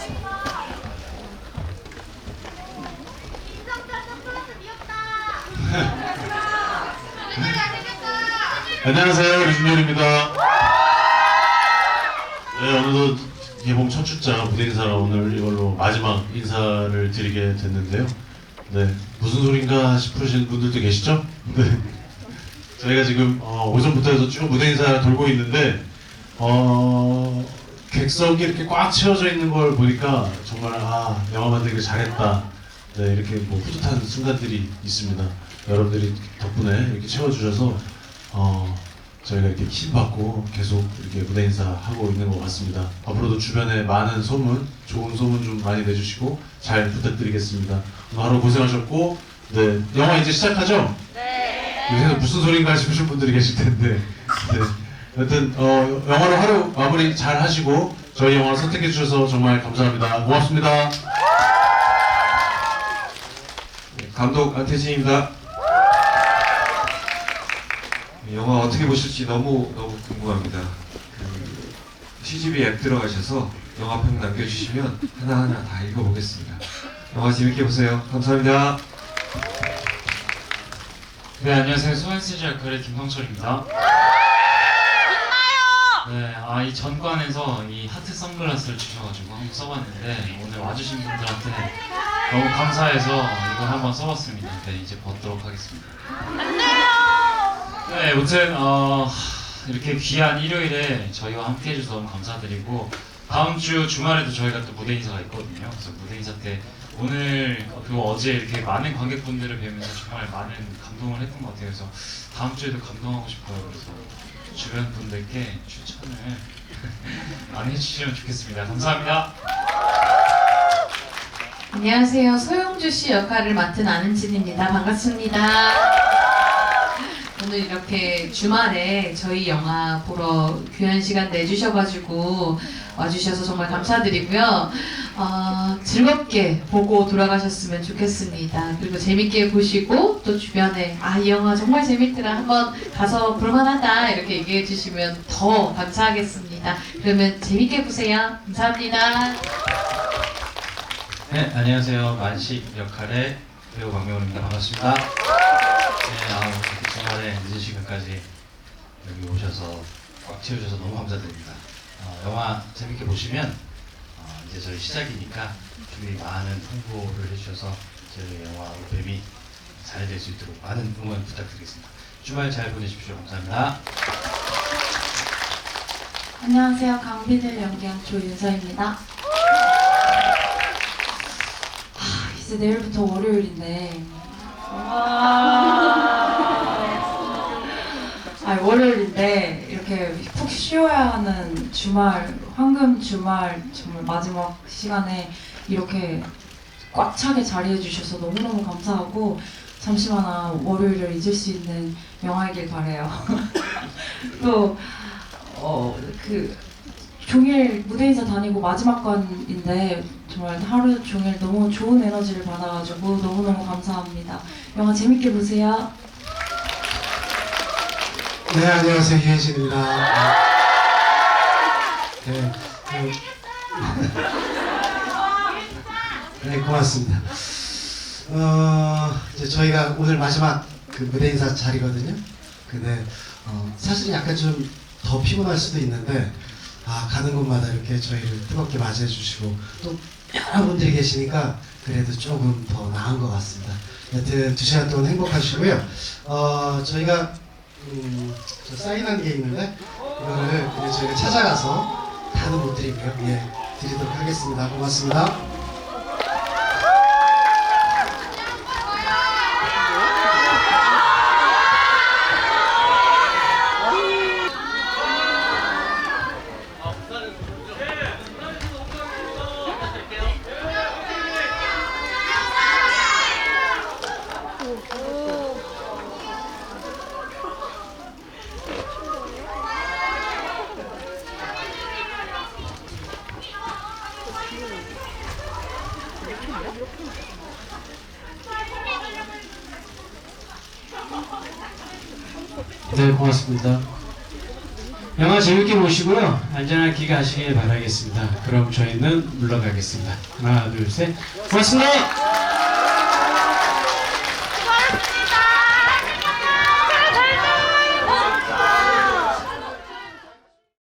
안녕하세요, 류준열입니다. 네, 오늘도 개봉 첫 출자 무대 인사로 오늘 이걸로 마지막 인사를 드리게 됐는데요. 네, 무슨 소린가 싶으신 분들도 계시죠? 네. 저희가 지금 어, 오전부터 해서 쭉 무대 인사 돌고 있는데 어, 객석이 이렇게 꽉 채워져 있는 걸 보니까 정말 아 영화 만들기 잘했다. 네, 이렇게 뭐 뿌듯한 순간들이 있습니다. 여러분들이 덕분에 이렇게 채워주셔서 어, 저희가 이렇게 힘 받고 계속 이렇게 무대 인사하고 있는 것 같습니다. 앞으로도 주변에 많은 소문, 좋은 소문 좀 많이 내주시고 잘 부탁드리겠습니다. 오늘 하루 고생하셨고, 네, 영화 이제 시작하죠? 네. 요새 무슨 소린가 싶으신 분들이 계실 텐데, 네. 여튼 어, 영화로 하루 마무리 잘 하시고 저희 영화를 선택해 주셔서 정말 감사합니다. 고맙습니다. 네, 감독 안태진입니다. 영화 어떻게 보실지 너무 너무 궁금합니다. 그 CGV 앱 들어가셔서 영화 평 남겨주시면 하나하나 다 읽어보겠습니다. 영화 재밌게 보세요. 감사합니다. 네 안녕하세요 소환스지 역할의 김성철입니다. 네, 아이 전관에서 이 하트 선글라스를 주셔가지고 한번 써봤는데 오늘 와주신 분들한테 너무 감사해서 이걸 한번 써봤습니다. 네 이제 벗도록 하겠습니다. 네, 아무튼 어, 이렇게 귀한 일요일에 저희와 함께 해주셔서 너무 감사드리고 다음 주 주말에도 저희가 또 무대 인사가 있거든요. 그래서 무대 인사 때 오늘 그리고 어제 이렇게 많은 관객분들을 뵈면서 정말 많은 감동을 했던 것 같아요. 그래서 다음 주에도 감동하고 싶어요. 그래서 주변 분들께 추천을 많이 해주시면 좋겠습니다. 감사합니다. 안녕하세요. 소영주 씨 역할을 맡은 아는진입니다. 반갑습니다. 오늘 이렇게 주말에 저희 영화 보러 귀한 시간 내주셔가지고 와주셔서 정말 감사드리고요. 어, 즐겁게 보고 돌아가셨으면 좋겠습니다. 그리고 재밌게 보시고 또 주변에 아, 이 영화 정말 재밌더라. 한번 가서 볼만하다. 이렇게 얘기해 주시면 더 감사하겠습니다. 그러면 재밌게 보세요. 감사합니다. 네, 안녕하세요. 만식 역할의 배우 박명훈입니다. 반갑습니다. 네, 아, 이렇게 주말에 늦은 시간까지 여기 오셔서 꽉 채워주셔서 너무 감사드립니다. 어, 영화 재밌게 보시면 어, 이제 시작이니까 준비 많은 홍보를 해주셔서 저희 영화 뱀이 잘 될 수 있도록 많은 응원 부탁드리겠습니다. 주말 잘 보내십시오. 감사합니다. 안녕하세요. 강빈을 연기한 조윤서입니다. 아, 이제 내일부터 월요일인데. 아, 월요일인데 이렇게 푹 쉬어야 하는 주말, 황금 주말 정말 마지막 시간에 이렇게 꽉 차게 자리해 주셔서 너무너무 감사하고 잠시만 월요일을 잊을 수 있는 영화이길 바래요. 또 어, 그 종일 무대 인사 다니고 마지막 관인데 정말 하루 종일 너무 좋은 에너지를 받아가지고 너무너무 감사합니다. 영화 재밌게 보세요. 네, 안녕하세요. 희현씨입니다. 네, 네, 네, 고맙습니다. 어, 이제 저희가 오늘 마지막 그 무대 인사 자리거든요. 근데 어, 사실은 약간 좀 더 피곤할 수도 있는데 아, 가는 곳마다 이렇게 저희를 뜨겁게 맞이해 주시고 또 여러분들이 계시니까 그래도 조금 더 나은 것 같습니다. 여튼 두 시간 동안 행복하시고요. 어, 저희가 음, 저 사인한 게 있는데 이거를 저희가 찾아가서 다는 못 드리고요. 예, 드리도록 하겠습니다. 고맙습니다. 네, 고맙습니다. 영화 재밌게 보시고요. 안전한 귀가하시길 바라겠습니다. 그럼 저희는 물러가겠습니다. 하나, 둘, 셋. 고맙습니다.